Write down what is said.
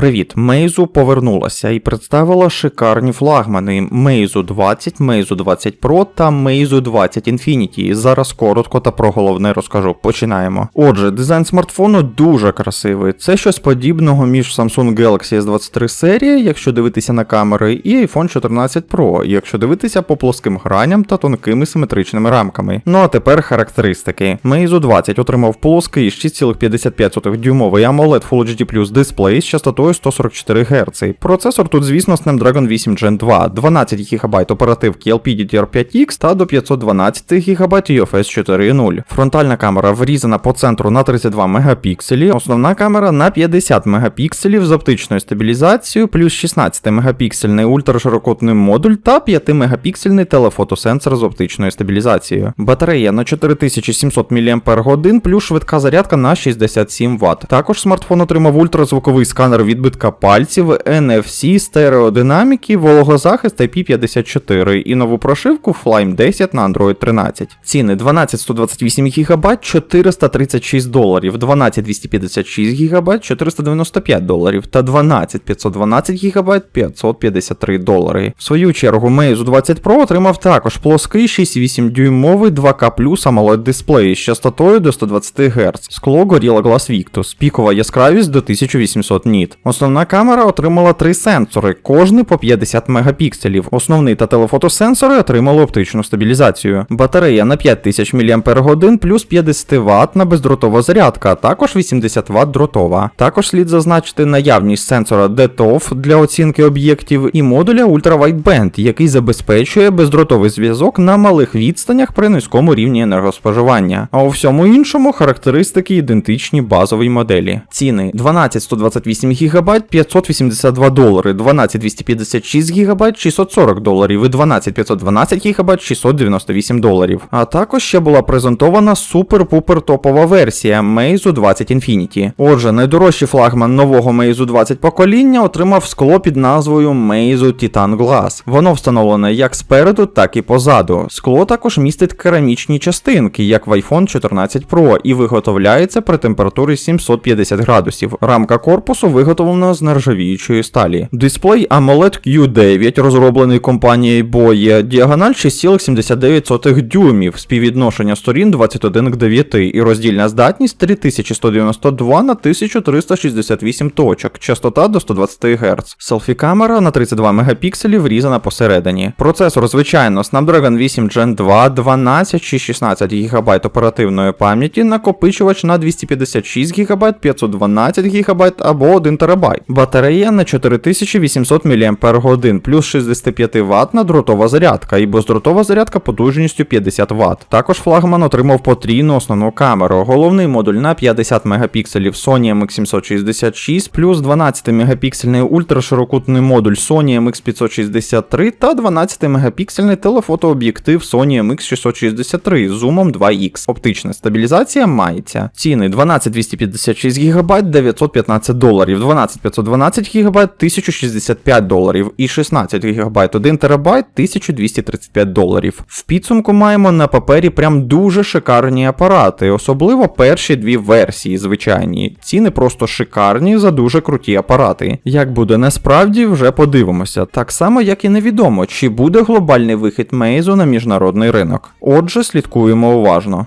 Привіт, Мейзу повернулася і представила шикарні флагмани Meizu 20, Meizu 20 Pro та Meizu 20 Infinity. Зараз коротко та про головне розкажу. Починаємо. Отже, дизайн смартфону дуже красивий. Це щось подібного між Samsung Galaxy S23 серії, якщо дивитися на камери, і iPhone 14 Pro, якщо дивитися по плоским граням та тонкими симетричними рамками. Ну а тепер характеристики. Meizu 20 отримав плоский 6,55 дюймовий AMOLED Full HD дисплей з частотою 144 Гц. Процесор тут, звісно, Snapdragon 8 Gen 2, 12 ГБ оперативки LPDDR5X та до 512 ГБ UFS 4.0. Фронтальна камера врізана по центру на 32 мегапікселі, основна камера на 50 мегапікселів з оптичною стабілізацією, плюс 16 мегапіксельний ультраширокутний модуль та 5 мегапіксельний телефотосенсор з оптичною стабілізацією. Батарея на 4700 мАч, плюс швидка зарядка на 67 Вт. Також смартфон отримав ультразвуковий сканер відбитка пальців, NFC, стереодинаміки, вологозахист IP54 і нову прошивку Flame 10 на Android 13. Ціни 12 128 ГБ 436 доларів, 12 256 ГБ 495 доларів та 12 512 ГБ 553 долари. В свою чергу Meizu 20 Pro отримав також плоский 6,8 дюймовий 2К AMOLED дисплей з частотою до 120 Гц, скло Gorilla Glass Victus, пікова яскравість до 1800 ніт. Основна камера отримала три сенсори, кожний по 50 мегапікселів. Основний та телефотосенсори отримали оптичну стабілізацію. Батарея на 5000 мАч плюс 50 Вт на бездротова зарядка, також 80 Вт дротова. Також слід зазначити наявність сенсора DTOF для оцінки об'єктів і модуля Ultra Wideband, який забезпечує бездротовий зв'язок на малих відстанях при низькому рівні енергоспоживання. А у всьому іншому характеристики ідентичні базовій моделі. Ціни 12 128 ГБ 582 долари, 12 256 ГБ 640 доларів і 12 512 ГБ 698 доларів. А також ще була презентована супер-пупер топова версія Meizu 20 Infinity. Отже, найдорожчий флагман нового Meizu 20 покоління отримав скло під назвою Meizu Titan Glass. Воно встановлене як спереду, так і позаду. Скло також містить керамічні частинки, як в iPhone 14 Pro, і виготовляється при температурі 750 градусів. Рамка корпусу виготовлена з нержавіючої сталі. Дисплей AMOLED Q9, розроблений компанією Boye, діагональ 6,79 дюймів, співвідношення сторін 21 к 9 і роздільна здатність 3192 на 1368 точок, частота до 120 Гц. Селфі камера на 32 мегапікселі врізана посередині. Процесор, звичайно, Snapdragon 8 Gen 2, 12 чи 16 ГБ оперативної пам'яті, накопичувач на 256 ГБ, 512 ГБ або 1 ТБ. Батарея на 4800 мАч, плюс 65 Вт на дротова зарядка і бездротова зарядка потужністю 50 Вт. Також флагман отримав потрійну основну камеру. Головний модуль на 50 мегапікселів Sony MX766, плюс 12 мегапіксельний ультраширокутний модуль Sony MX563 та 12 мегапіксельний телефотооб'єктив Sony MX663 з зумом 2X. Оптична стабілізація мається. Ціни 12 256 ГБ 915 доларів, 12 512 ГБ 1065 доларів і 16 ГБ 1 ТБ 1235 доларів. В підсумку маємо на папері прям дуже шикарні апарати, особливо перші дві версії звичайні. Ціни просто шикарні за дуже круті апарати. Як буде насправді, вже подивимося. Так само, як і невідомо, чи буде глобальний вихід Meizu на міжнародний ринок. Отже, слідкуємо уважно.